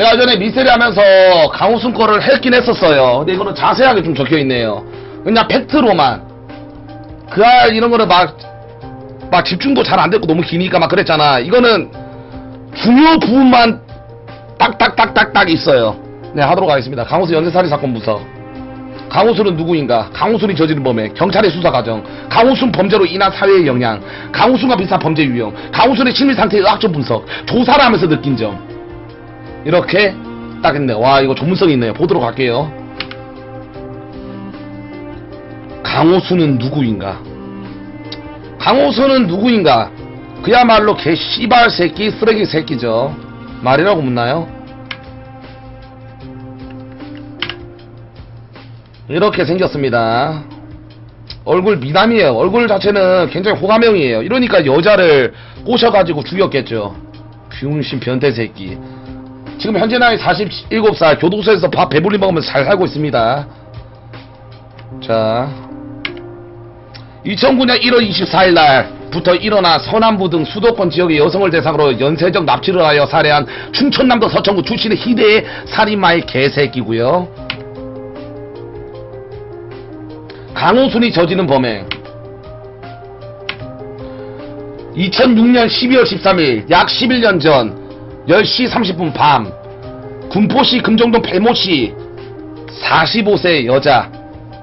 내가 전에 미세리 하면서 강호순 거를 했긴 했었어요. 근데 이거는 자세하게 좀 적혀 있네요. 그냥 팩트로만. 그 알 이런 거는 막, 막 집중도 잘 안 됐고 너무 기니까 막 그랬잖아. 이거는 중요 부분만 딱딱딱딱딱 있어요. 네, 하도록 하겠습니다. 강호순 연쇄살인 사건 부서. 강호순은 누구인가? 강호순이 저지른 범행, 경찰의 수사 과정, 강호순 범죄로 인한 사회의 영향, 강호순과 비슷한 범죄 유형, 강호순의 심리 상태의 의학적 분석, 조사를 하면서 느낀 점. 이렇게 딱 했네. 와, 이거 전문성이 있네요. 보도록 할게요. 강호순은 누구인가? 강호순은 누구인가? 그야말로 개 씨발 새끼, 쓰레기 새끼죠. 말이라고 묻나요? 이렇게 생겼습니다. 얼굴 미남이에요. 얼굴 자체는 굉장히 호감형이에요. 이러니까 여자를 꼬셔가지고 죽였겠죠. 비운신 변태 새끼. 지금 현재 나이 47살 교도소에서 밥 배불리 먹으면서 잘 살고 있습니다. 자. 2009년 1월 24일 날 부터 일어나 서남부 등 수도권 지역의 여성을 대상으로 연쇄적 납치를 하여 살해한 충청남도 서천구 출신의 희대의 살인마의 개새끼고요. 강호순이 저지른 범행 2006년 12월 13일 약 11년 전 10시 30분 밤 군포시 금정동 배모시 45세 여자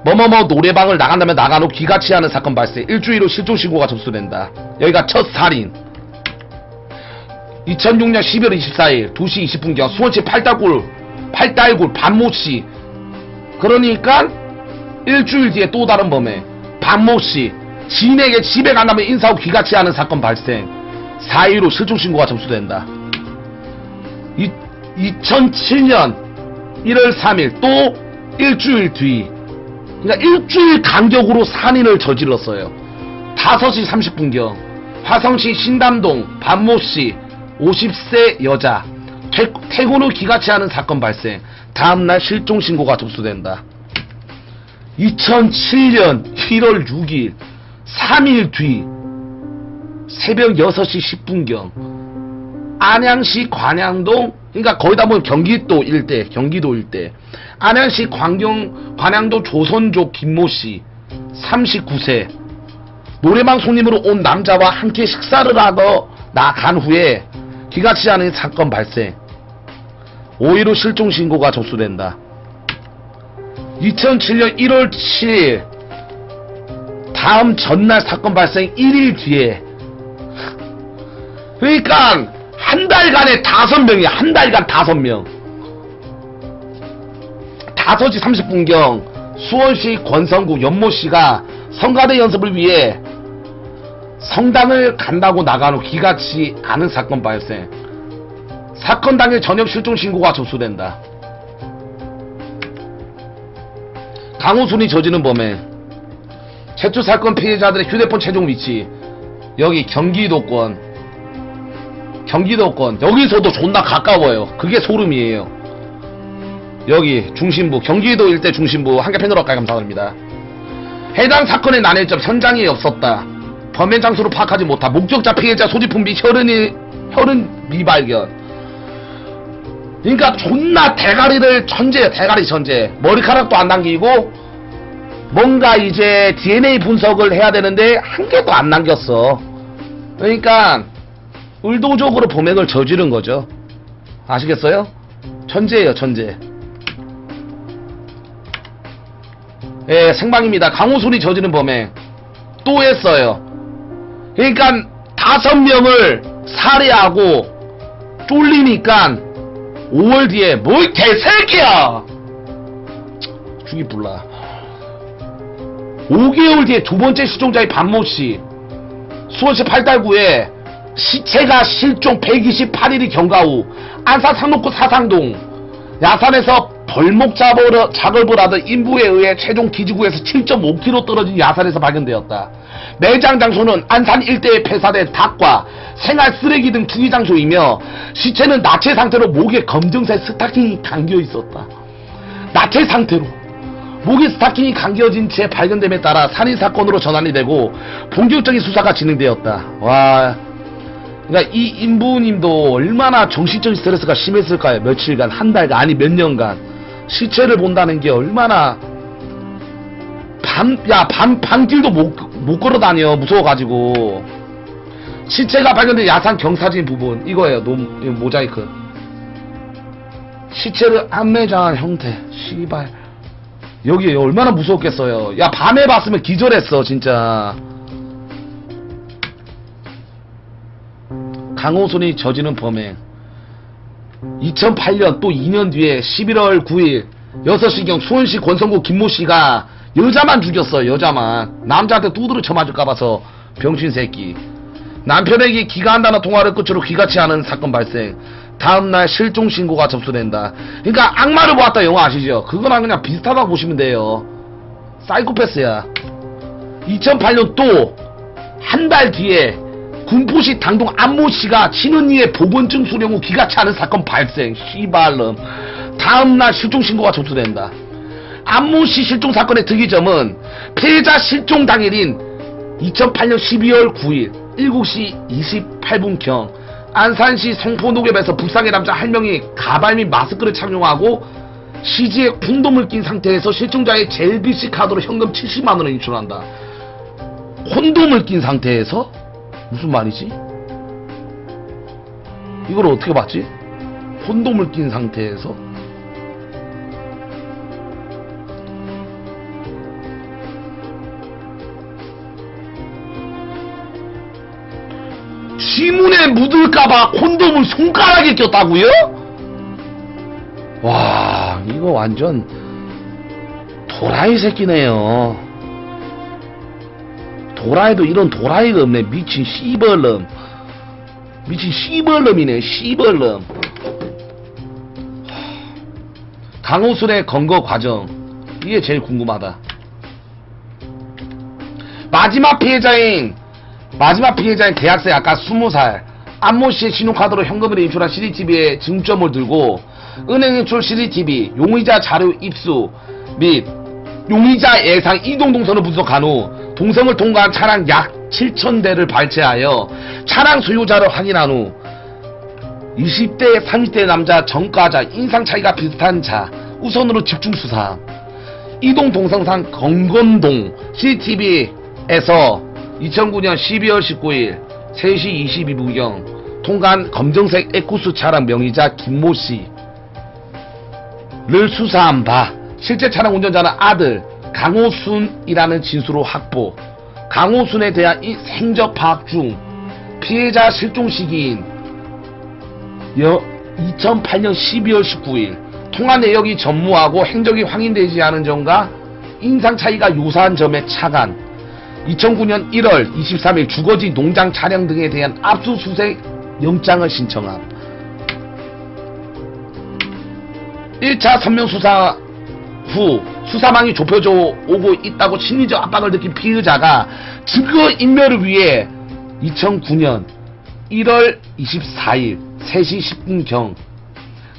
뭐뭐뭐 노래방을 나간다면 나간 후 기가치 하는 사건 발생 일주일 후 실종 신고가 접수된다. 여기가 첫 살인. 2006년 12월 24일 2시 20분경 수원시 팔달굴 팔달굴 반모씨 그러니까 일주일 뒤에 또 다른 범행. 박모씨 지인에게 집에 간다면 인사하고 귀같이 하는 사건 발생. 4일 후 실종신고가 접수된다 이, 2007년 1월 3일 또 일주일 뒤. 그러니까 일주일 간격으로 산인을 저질렀어요. 5시 30분경. 화성시 신담동 반모씨 50세 여자. 퇴, 퇴근 후 기가치 하는 사건 발생. 다음날 실종신고가 접수된다. 2007년 1월 6일 3일 뒤. 새벽 6시 10분경 안양시 관양동 그러니까 거의 다 보면 경기도 일대 경기도 일대. 안양시 광경 관양도 조선족 김모씨 39세. 노래방 손님으로 온 남자와 함께 식사를 하러 나간 후에 기가치 않은 사건 발생. 5일 후 실종 신고가 접수된다. 2007년 1월 7일 다음 전날 사건 발생 1일 뒤에. 그러니까 한 달간에 다섯 명이야. 한 달간 다섯 명. 5시 30분경 수원시 권성구 연모 씨가 성가대 연습을 위해 성당을 간다고 나간 후 기가치 않은 사건 발생 사건 당일 저녁 실종 신고가 접수된다. 강호순이 저지른 범행. 최초 사건 피해자들의 휴대폰 최종 위치. 여기 경기도권 경기도권. 여기서도 존나 가까워요. 그게 소름이에요. 여기 중심부 경기도 일대 중심부 한개 팬으로 가까이 감사드립니다. 해당 사건의 난해점 현장에 없었다. 범행 장소로 파악하지 못한 목격자 피해자 소지품 및 혈흔이 혈흔 미발견. 그러니까 존나 대가리를 천재 대가리 천재. 머리카락도 안 남기고 뭔가 이제 DNA 분석을 해야 되는데 한 개도 안 남겼어. 그러니까 의도적으로 범행을 저지른 거죠. 아시겠어요? 천재예요 천재. 예 생방입니다. 강호순이 저지른 범행 또 했어요. 그러니까 다섯 명을 살해하고 쫄리니까 5월 뒤에 뭘 개새끼야 죽이 불라 5개월 뒤에 두 번째 실종자의 반모씨. 수원시 팔달구에 시체가 실종 128일이 경과 후 안산 상록구 사상동 야산에서 벌목 작업을, 작업을 하던 인부에 의해 최종 기지구에서 7.5km 떨어진 야산에서 발견되었다. 매장 장소는 안산 일대에 폐사된 닭과 생활 쓰레기 등 투기 장소이며 시체는 나체 상태로 목에 검정색 스타킹이 감겨 있었다. 나체 상태로 목에 스타킹이 감겨진 채 발견됨에 따라 살인 사건으로 전환이 되고 본격적인 수사가 진행되었다. 와 그러니까 이 인부님도 얼마나 정신적인 스트레스가 심했을까요? 며칠간, 한 달간, 아니 몇 년간 시체를 본다는 게 얼마나 밤, 야, 밤, 밤길도 못, 못 걸어 다녀. 무서워가지고. 시체가 발견된 야산 경사진 부분. 이거예요. 노, 이거 모자이크. 시체를 안매장한 형태. 씨발. 여기 얼마나 무서웠겠어요. 야, 밤에 봤으면 기절했어, 진짜. 강호순이 저지른 범행. 2008년 또 2년 뒤에 11월 9일 6시경 수원시 권성구 김모 씨가 여자만 죽였어 여자만. 남자한테 두드려 쳐맞을까 봐서 병신 새끼. 남편에게 기가 한다는 통화를 끝으로 기가치 않은 사건 발생. 다음날 실종 신고가 접수된다. 그러니까 악마를 보았다 영화 아시죠? 그거랑 그냥 비슷하다고 보시면 돼요. 사이코패스야. 2008년 또 한 달 뒤에 군포시 당동 안모 씨가 친언니의 보건증 수령 후 기가치 않은 사건 발생. 씨발름. 다음날 실종 신고가 접수된다. 안모 씨 실종 사건의 특이점은 피해자 실종 당일인 2008년 12월 9일 7시 28분경 안산시 성포농협에서 불쌍의 남자 한 명이 가발 및 마스크를 착용하고 시지에 콘돔을 낀 상태에서 실종자의 JBC 카드로 현금 70만 원을 인출한다. 콘돔을 낀 상태에서 무슨 말이지? 이걸 어떻게 봤지? 콘돔을 낀 상태에서 지문에 묻을까봐 콘돔을 손가락에 꼈다고요? 와 이거 완전 도라이 새끼네요 도라이도 이런 도라이가 없네. 미친 씨벌름 미친 씨벌름이네 씨벌름 강호순의 건거 과정. 이게 제일 궁금하다. 마지막 피해자인 마지막 피해자인 대학생 아까 20살. 안모 씨의 신용카드로 현금을 인출한 CCTV의 증점을 들고 은행 인출 CCTV 용의자 자료 입수 및 용의자 예상 이동 동선을 분석한 후 동성을 통과한 차량 약 7,000대를 발췌하여 차량 소유자를 확인한 후 20대, 30대 남자 전과자 인상 차이가 비슷한 자 우선으로 집중 수사. 이동 동성상 건건동 CCTV에서 2009년 12월 19일 3시 22분경 통관 검정색 에쿠스 차량 명의자 김모 씨를 수사한 바 실제 차량 운전자는 아들 강호순이라는 진술로 확보. 강호순에 대한 이 행적 파악 중 피해자 실종 시기인 여 2008년 12월 19일 통화 내역이 전무하고 행적이 확인되지 않은 점과 인상 차이가 유사한 점에 차관 2009년 1월 23일 주거지 농장 차량 등에 대한 압수수색 영장을 신청함 1차 선명수사 후 수사망이 좁혀져 오고 있다고 심리적 압박을 느낀 피의자가 증거 인멸을 위해 2009년 1월 24일 3시 10분경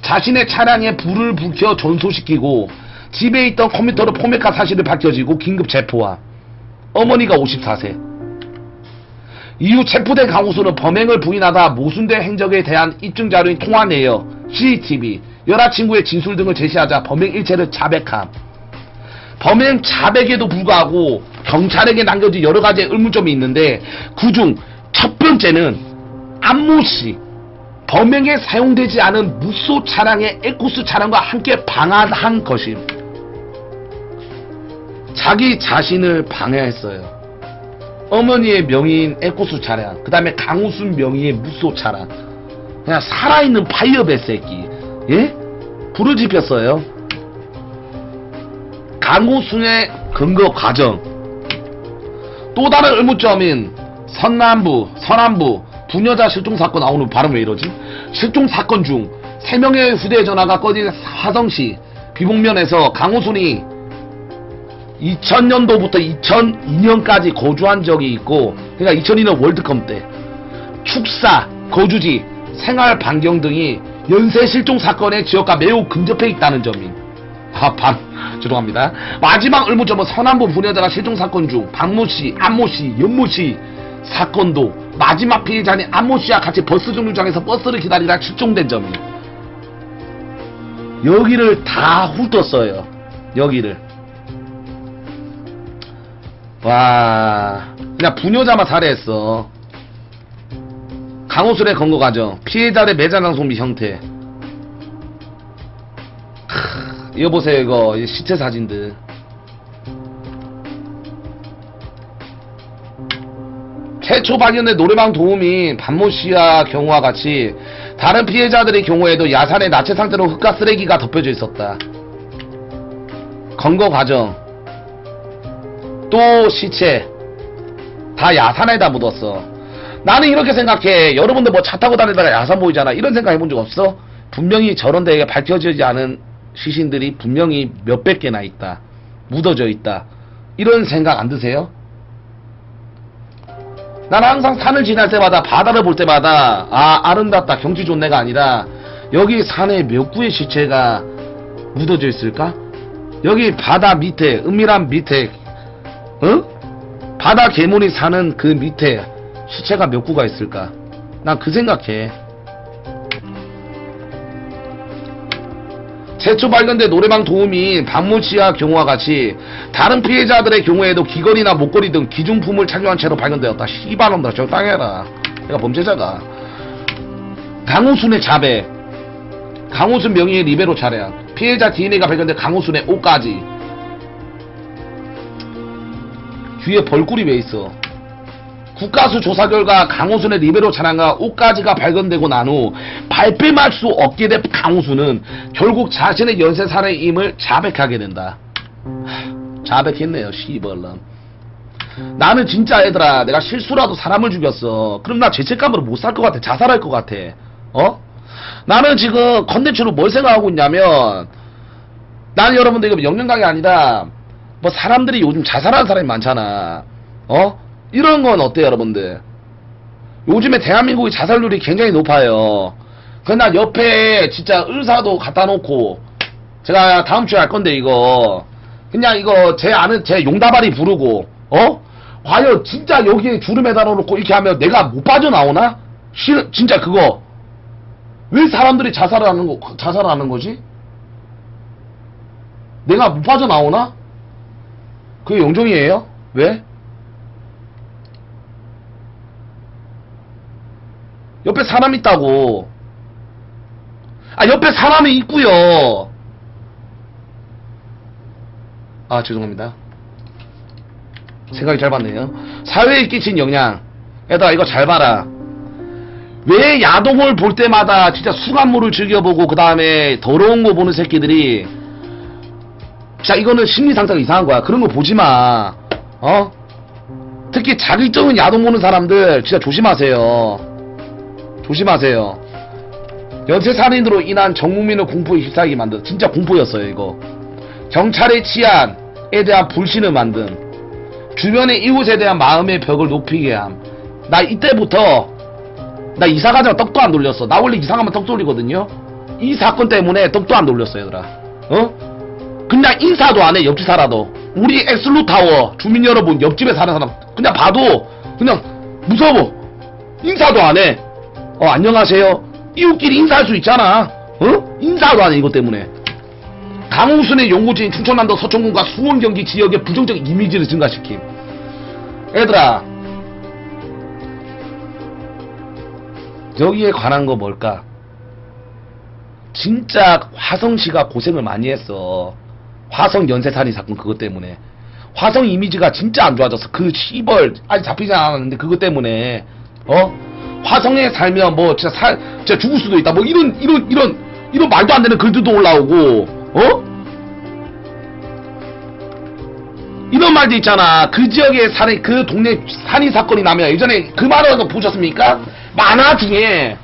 자신의 차량에 불을 불켜 전소시키고 집에 있던 컴퓨터를 포맷한 사실을 밝혀지고 긴급 체포함. 어머니가 54세. 이후 체포된 강호수는 범행을 부인하다 모순된 행적에 대한 입증 자료인 통화 내역, CCTV, 여자친구의 진술 등을 제시하자 범행 일체를 자백함. 범행 자백에도 불구하고 경찰에게 남겨진 여러 가지 의문점이 있는데 그중 첫 번째는 안모 씨 범행에 사용되지 않은 무소 차량의 에쿠스 차량과 함께 방한한 것임. 자기 자신을 방해했어요. 어머니의 명의인 에코스 차량, 그 다음에 강우순 명의의 무소 차량. 그냥 살아있는 파이어배 새끼. 예? 지폈어요. 강우순의 근거 과정. 또 다른 의문점인 선남부, 서남부, 부녀자 실종 사건 나오는 발음 왜 이러지? 실종 사건 중 3명의 휴대전화가 꺼진 화성시 비봉면에서 강호순이 2000년도부터 2002년까지 거주한 적이 있고 그러니까 2002년 월드컵 때 축사, 거주지, 생활 반경 등이 연쇄 실종 사건의 지역과 매우 근접해 있다는 점임. 아, 반, 죄송합니다. 마지막 의문점은 서남부 부녀자가 실종 사건 중 박모 씨, 안모 씨, 연모 씨 사건도 마지막 피해자인 안모 씨와 같이 버스 정류장에서 버스를 기다리다 실종된 점이 여기를 다 훑었어요. 여기를. 와, 그냥 부녀자만 살해했어. 강호술의 검거 과정, 피해자의 매장 장소 및 형태. 크, 이거 보세요, 이거. 이 시체 사진들. 최초 발견된 노래방 도우미 반모 씨와 경우와 같이 다른 피해자들의 경우에도 야산에 나체 상태로 흙과 쓰레기가 덮여져 있었다. 검거 과정. 또 시체. 다 야산에다 묻었어. 나는 이렇게 생각해. 여러분들 뭐 차 타고 다니다가 야산 보이잖아. 이런 생각 해본 적 없어? 분명히 저런 데에 밝혀지지 않은 시신들이 분명히 몇백 개나 있다. 묻어져 있다. 이런 생각 안 드세요? 난 항상 산을 지날 때마다 바다를 볼 때마다 아 아름답다 경치 좋네가 아니라 여기 산에 몇 구의 시체가 묻어져 있을까? 여기 바다 밑에 은밀한 밑에 어? 바다 괴물이 사는 그 밑에 시체가 몇 구가 있을까? 난 그 생각해. 최초 발견된 노래방 도우미인 박모 씨와 경우와 같이 다른 피해자들의 경우에도 귀걸이나 목걸이 등 기중품을 착용한 채로 발견되었다. 씨발놈들아 적당해라. 내가 범죄자가. 강호순의 자백. 강호순 명의의 리베로 차량. 피해자 DNA가 발견된 강호순의 옷까지. 뒤에 벌꿀이 왜 있어? 국가수 조사 결과 강호순의 리베로 차량과 옷가지가 발견되고 난 후 발뺌할 수 없게 된 강호순은 결국 자신의 연쇄 살해임을 자백하게 된다. 하, 자백했네요, 시벌람. 나는 진짜 얘들아, 내가 실수라도 사람을 죽였어. 그럼 나 죄책감으로 못 살 것 같아. 자살할 것 같아. 어? 나는 지금 컨텐츠로 뭘 생각하고 있냐면, 나는 여러분들 이거 영영강이 아니라, 뭐 사람들이 요즘 자살하는 사람이 많잖아. 어? 이런 건 어때요, 여러분들? 요즘에 대한민국의 자살률이 굉장히 높아요. 그나 옆에 진짜 의사도 갖다 놓고 제가 다음 주에 할 건데 이거 그냥 이거 제 아는 제 용다발이 부르고 어? 과연 진짜 여기에 줄을 매달아 놓고 이렇게 하면 내가 못 빠져나오나? 실 진짜 그거 왜 사람들이 자살을 하는 거 자살을 하는 거지? 내가 못 빠져나오나? 그게 영종이에요? 왜? 옆에 사람 있다고. 아, 옆에 사람이 있고요. 아, 죄송합니다. 생각이 짧았네요. 사회에 끼친 영향. 얘들아, 이거 잘 봐라. 왜 야동을 볼 때마다 진짜 수간물을 즐겨보고, 그 다음에 더러운 거 보는 새끼들이, 자, 이거는 심리 상태가 이상한 거야. 그런 거 보지 마. 어? 특히 자기적인 야동 보는 사람들, 진짜 조심하세요. 조심하세요. 연쇄 살인으로 인한 전국민을 공포에 휩싸이게 만든 진짜 공포였어요 이거. 경찰의 치안에 대한 불신을 만든 주변의 이웃에 대한 마음의 벽을 높이게 함. 나 이때부터 나 이사 가자마 떡도 안 돌렸어. 나 원래 이사 가면 떡 돌리거든요. 이 사건 때문에 떡도 안 돌렸어 얘들아. 어? 그냥 인사도 안 해 옆집 살아도. 우리 엑슬루 타워 주민 여러분 옆집에 사는 사람 그냥 봐도 그냥 무서워. 인사도 안 해. 어, 안녕하세요. 이웃끼리 인사할 수 있잖아. 어? 인사도 안 해, 이것 때문에. 강호순의 연고지인 충청남도 서천군과 수원 경기 지역의 부정적 이미지를 증가시킴. 얘들아. 여기에 관한 거 뭘까? 진짜 화성시가 고생을 많이 했어. 화성 연쇄살인 사건 그것 때문에. 화성 이미지가 진짜 안 좋아졌어. 그 시벌 아직 잡히지 않았는데 그것 때문에 어? 화성에 살면 뭐 진짜 살 진짜 죽을 수도 있다. 뭐 이런 이런 이런 이런 말도 안 되는 글들도 올라오고 어? 이런 말도 있잖아. 그 지역에 살인 그 동네 살인 사건이 나면 예전에 그 만화도 보셨습니까? 만화 중에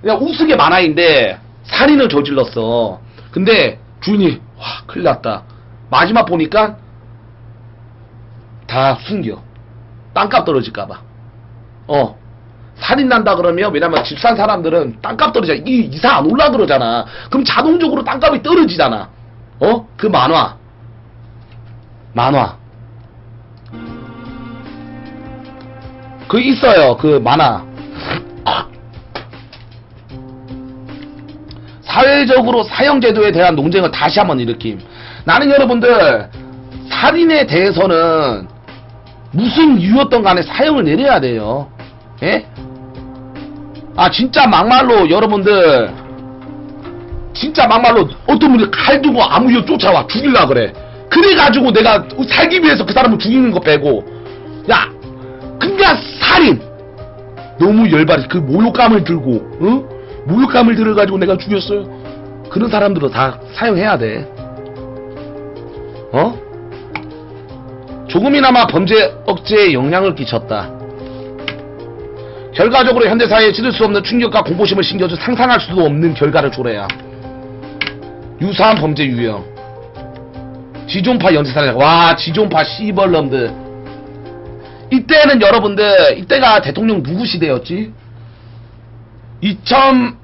그냥 우스개 만화인데 살인을 저질렀어. 근데 주인이 와 큰일 났다. 마지막 보니까 다 숨겨. 땅값 떨어질까봐. 어. 살인 난다 그러면 왜냐면 집 산 사람들은 땅값 떨어져 이 이사 안 올라 그러잖아 그럼 자동적으로 땅값이 떨어지잖아 어 그 만화 만화 그 있어요. 그 만화. 사회적으로 사형제도에 대한 논쟁을 다시 한번 일으킴. 나는 여러분들 살인에 대해서는 무슨 이유였던 간에 사형을 내려야 돼요. 예? 아 진짜 막말로 여러분들 진짜 막말로 어떤 분이 칼 두고 아무 이유 쫓아와 죽일라 그래. 그래가지고 내가 살기 위해서 그 사람을 죽이는 거 빼고 야 그냥 살인 너무 열받이 그 모욕감을 들고 응? 모욕감을 들어가지고 내가 죽였어요. 그런 사람들은 다 사용해야 돼. 어? 조금이나마 범죄 억제에 영향을 끼쳤다. 결과적으로 현대사회에 치를 수 없는 충격과 공포심을 심겨줘 상상할 수도 없는 결과를 초래야. 유사한 범죄 유형. 지존파 연쇄살인. 와, 지존파 시벌럼들. 이때는 여러분들, 이때가 대통령 누구 시대였지? 2000,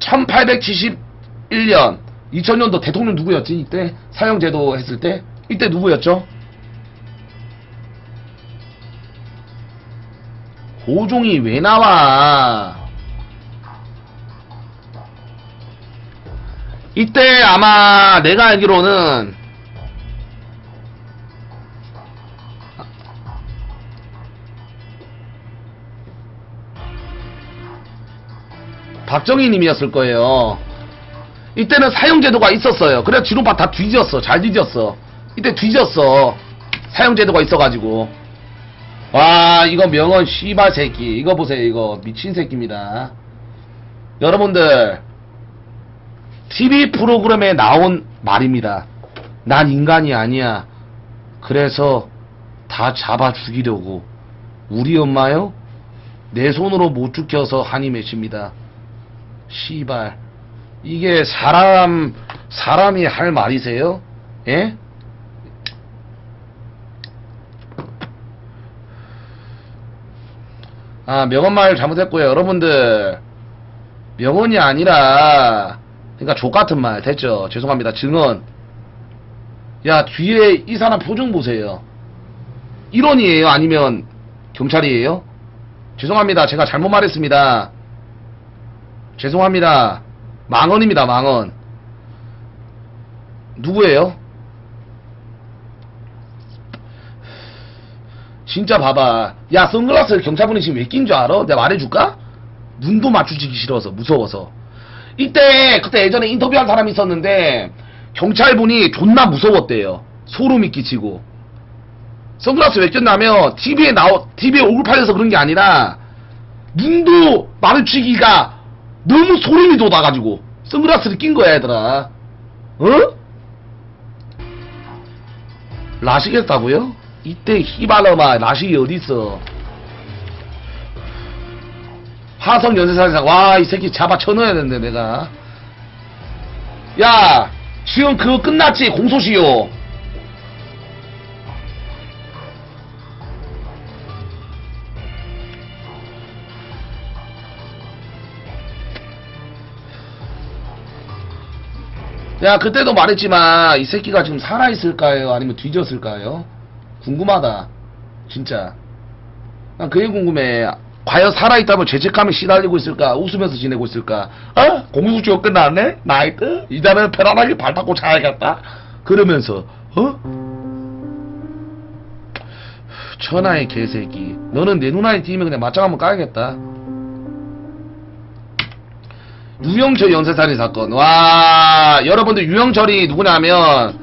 1871년, 2000년도 대통령 누구였지? 이때? 사형제도 했을 때? 이때 누구였죠? 고종이 왜 나와? 이때 아마 내가 알기로는 박정희님이었을 거예요. 이때는 사형제도가 있었어요. 그래 지론파 다 뒤졌어. 잘 뒤졌어. 이때 뒤졌어. 사형제도가 있어가지고. 와 이거 명언 씨발 새끼. 이거 보세요. 이거 미친 새끼입니다. 여러분들 TV 프로그램에 나온 말입니다. 난 인간이 아니야. 그래서 다 잡아 죽이려고. 우리 엄마요? 내 손으로 못 죽여서 한이 맺힙니다. 씨발. 이게 사람, 사람이 할 말이세요? 예? 아, 명언 말 잘못했고요. 여러분들, 명언이 아니라, 그러니까 족같은 말, 됐죠? 죄송합니다. 증언. 야, 뒤에 이 사람 표정 보세요. 일원이에요? 아니면 경찰이에요? 죄송합니다. 제가 잘못 말했습니다. 죄송합니다. 망언입니다, 망언. 누구예요? 진짜 봐봐. 야, 선글라스를 경찰분이 지금 왜 낀 줄 알아? 내가 말해줄까? 눈도 맞추기 싫어서, 무서워서. 이때, 그때 예전에 인터뷰한 사람이 있었는데, 경찰분이 존나 무서웠대요. 소름이 끼치고. 선글라스 왜 꼈냐면, TV에 나오, TV에 얼굴 팔려서 그런 게 아니라, 눈도 마주치기가 너무 소름이 돋아가지고, 선글라스를 낀 거야, 얘들아. 어? 라시겠다고요? 이때 히발러마 라식이 어딨어 화성 연쇄살인사 와이 새끼 잡아 쳐넣어야 되는데 내가. 야 지금 그거 끝났지 공소시효. 야 그때도 말했지만 이 새끼가 지금 살아있을까요? 아니면 뒤졌을까요 궁금하다. 진짜. 난 그게 궁금해. 과연 살아있다면 죄책감에 시달리고 있을까? 웃으면서 지내고 있을까? 어? 공수시효 끝났네? 나이트? 이제는 편안하게 발 닦고 자야겠다? 그러면서 어? 천하의 개새끼. 너는 내 눈알이 띄면 그냥 맞짱 한번 까야겠다. 유영철 연쇄살인 사건. 와 여러분들 유영철이 누구냐면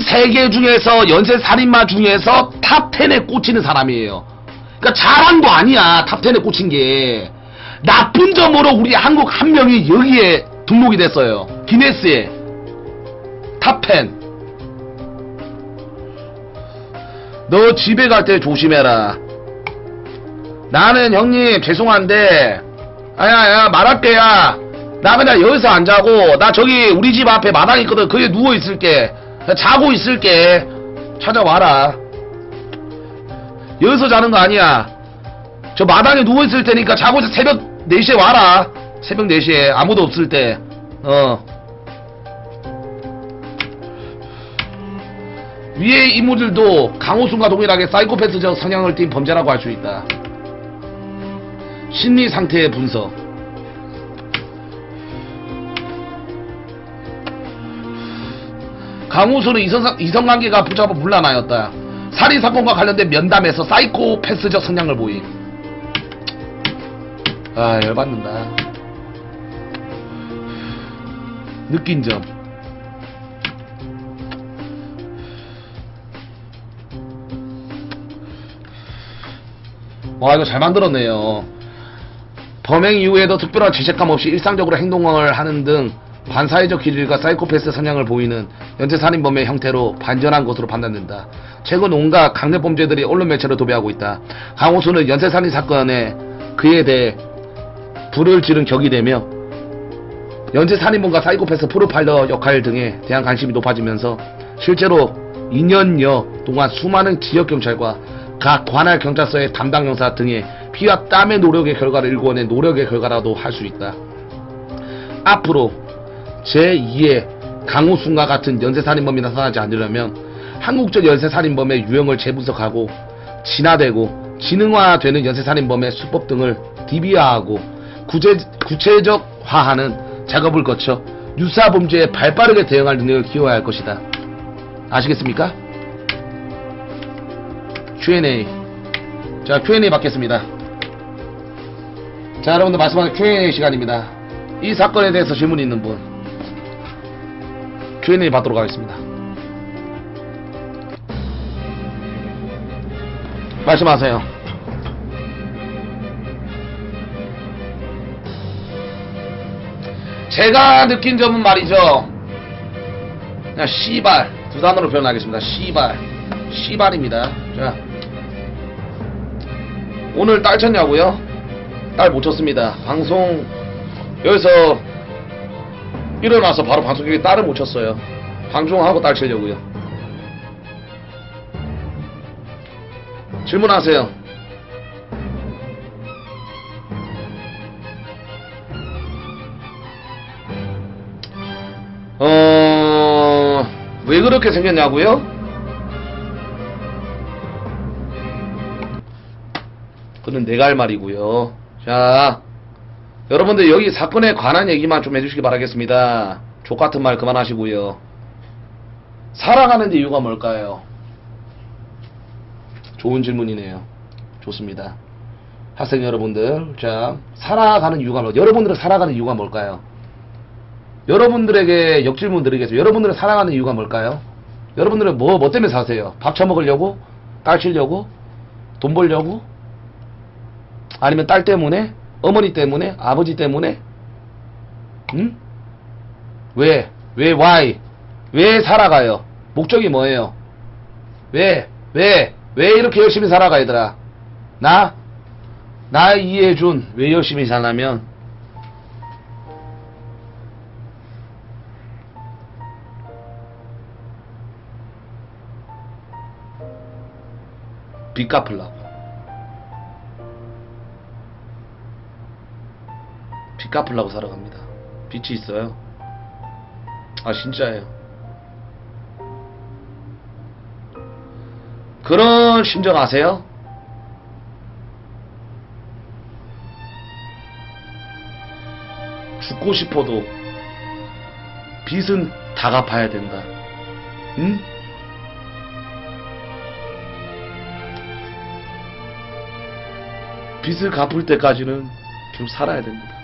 전 세계 중에서 연쇄 살인마 중에서 탑 10에 꽂히는 사람이에요. 그러니까 자랑도 아니야 탑 10에 꽂힌 게. 나쁜 점으로 우리 한국 한 명이 여기에 등록이 됐어요. 기네스에. 탑 10 너 집에 갈 때 조심해라. 나는 형님 죄송한데 아야야 말할게 야 나 그냥 여기서 안 자고 나 저기 우리 집 앞에 마당 있거든. 거기에 누워 있을게 자고 있을게. 찾아와라. 여기서 자는 거 아니야. 저 마당에 누워 있을 테니까 자고 있어. 새벽 4시에 와라. 새벽 4시에. 아무도 없을 때어. 위의 인물들도 강호순과 동일하게 사이코패스적 성향을 띤 범죄라고 할 수 있다. 심리 상태의 분석. 강호순은 이성, 이성관계가 복잡하고 문란하였다. 살인사건과 관련된 면담에서 사이코패스적 성향을 보임. 아, 열받는다. 느낀 점. 와, 이거 잘 만들었네요. 범행 이후에도 특별한 죄책감 없이 일상적으로 행동을 하는 등 반사회적 기질과 사이코패스 성향을 보이는 연쇄살인범의 형태로 반전한 것으로 판단된다. 최근 온갖 강력범죄들이 언론 매체로 도배하고 있다. 강호수는 연쇄살인 사건에 그에 대해 불을 지른 격이 되며 연쇄살인범과 사이코패스 프로파일러 역할 등에 대한 관심이 높아지면서 실제로 2년여 동안 수많은 지역경찰과 각 관할 경찰서의 담당 형사 등의 피와 땀의 노력의 결과를 일궈낸 노력의 결과라도 할 수 있다. 앞으로 제2의 강호순과 같은 연쇄살인범이 나타나지 않으려면 한국적 연쇄살인범의 유형을 재분석하고 진화되고 지능화되는 연쇄살인범의 수법 등을 DB화하고 구체, 구체적화하는 작업을 거쳐 유사 범죄에 발빠르게 대응할 능력을 키워야 할 것이다. 아시겠습니까? Q&A 자 Q&A 받겠습니다. 자 여러분들 말씀하는 Q&A 시간입니다. 이 사건에 대해서 질문 있는 분 Q&A 받도록 하겠습니다. 말씀하세요. 제가 느낀 점은 말이죠. 그냥 씨발 두 단어로 표현하겠습니다. 씨발 씨발입니다. 자 오늘 딸 쳤냐고요? 딸 못 쳤습니다. 방송 여기서 일어나서 바로 방송국에 딸을 못 쳤어요. 방송하고 딸 치려고요. 질문하세요. 어, 왜 그렇게 생겼냐고요? 그는 내가 할 말이고요. 자, 여러분들 여기 사건에 관한 얘기만 좀 해주시기 바라겠습니다. 족같은 말 그만하시고요. 데 이유가 뭘까요? 좋은 질문이네요. 좋습니다. 학생 여러분들, 자, 살아가는 이유가 뭐, 여러분들은 살아가는 이유가 뭘까요? 여러분들에게 역질문 드리겠습니다. 여러분들은 살아가는 이유가 뭘까요? 여러분들은 뭐, 뭐 때문에 사세요? 밥 처먹으려고? 딸 치려고? 돈 벌려고? 아니면 딸 때문에? 어머니 때문에? 아버지 때문에? 응? 왜? 왜? why? 왜 살아가요? 목적이 뭐예요? 왜? 왜? 왜 이렇게 열심히 살아가 얘들아? 나? 나 이해준 왜 열심히 사냐면 빚 갚으려고 빚 갚으려고 살아갑니다 빚이 있어요 아 진짜예요 그런 심정 아세요? 죽고 싶어도 빚은 다 갚아야 된다. 응? 빚을 갚을 때까지는 좀 살아야 됩니다.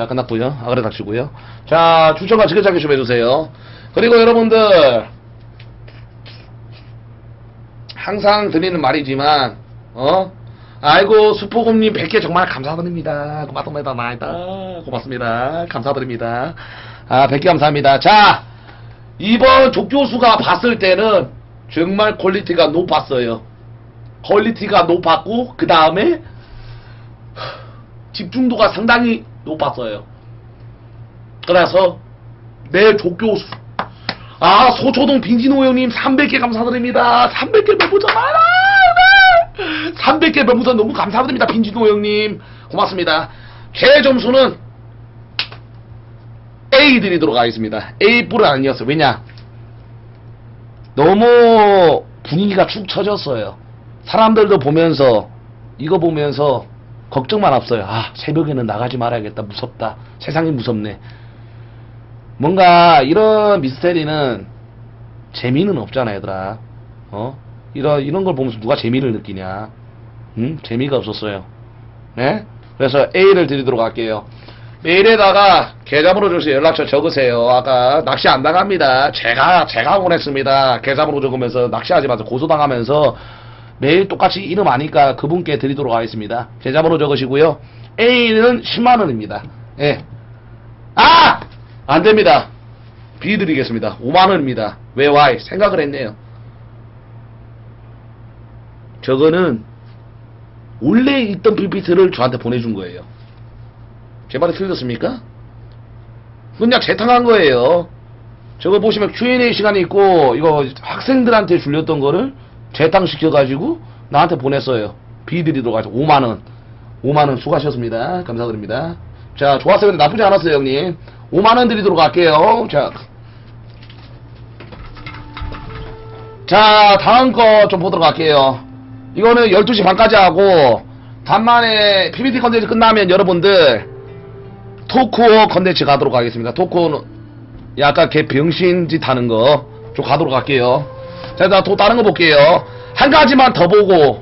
자, 끝났고요. 아그레 닥치고요. 자, 추천과 지켜찾기 좀 해주세요. 그리고 여러분들, 항상 드리는 말이지만, 어? 아이고, 수포곰님 100개 정말 감사드립니다. 고맙습니다. 고맙습니다. 감사드립니다. 아, 100개 감사합니다. 자, 이번 족교수가 봤을 때는 정말 퀄리티가 높았어요. 퀄리티가 높았고, 그 다음에, 집중도가 상당히 높았어요. 그래서 내 조교수 아 소초동 빈진호 형님 300개 감사드립니다. 300개 멤버 좀 많아. 네. 300개 별풍선 너무 감사드립니다. 빈지도 형님. 고맙습니다. 최 점수는 A 드리도록 하겠습니다. A 뿔은 아니었어요. 왜냐? 너무 분위기가 축 처졌어요. 사람들도 보면서 이거 보면서 걱정만 앞서요. 아 새벽에는 나가지 말아야겠다. 무섭다. 세상이 무섭네. 뭔가 이런 미스테리는 재미는 없잖아 얘들아. 어? 이런 이런 걸 보면서 누가 재미를 느끼냐? 응? 재미가 없었어요. 네? 그래서 A를 드리도록 할게요. 메일에다가 계좌번호 주세요. 연락처 적으세요. 아까 낚시 안 당합니다. 제가 제가 보냈습니다. 계좌번호 적으면서 낚시하지 마세요. 고소당하면서 매일 똑같이 이름 아니까 그분께 드리도록 하겠습니다. 계좌번호 적으시고요. A는 10만 원입니다. 예. 아! 안 됩니다. B 드리겠습니다. 5만 원입니다. 왜 와이? 생각을 했네요. 저거는 원래 있던 PPT를 저한테 보내준 거예요. 제 말이 틀렸습니까? 그냥 재탕한 거예요. 저거 보시면 Q&A 시간이 있고 이거 학생들한테 줄렸던 거를 재탕시켜가지고 나한테 보냈어요. 비드리도록 하죠. 5만원. 5만원 수고하셨습니다. 감사드립니다. 자, 좋았어요. 나쁘지 않았어요, 형님. 5만원 드리도록 할게요. 자. 자, 다음 거 좀 보도록 할게요. 이거는 12시 반까지 하고, 간만에 PPT 컨텐츠 끝나면 여러분들, 토크어 컨텐츠 가도록 하겠습니다. 토크어는 약간 개 병신짓 하는 거 좀 가도록 할게요. 자, 나 또 다른 거 볼게요. 한 가지만 더 보고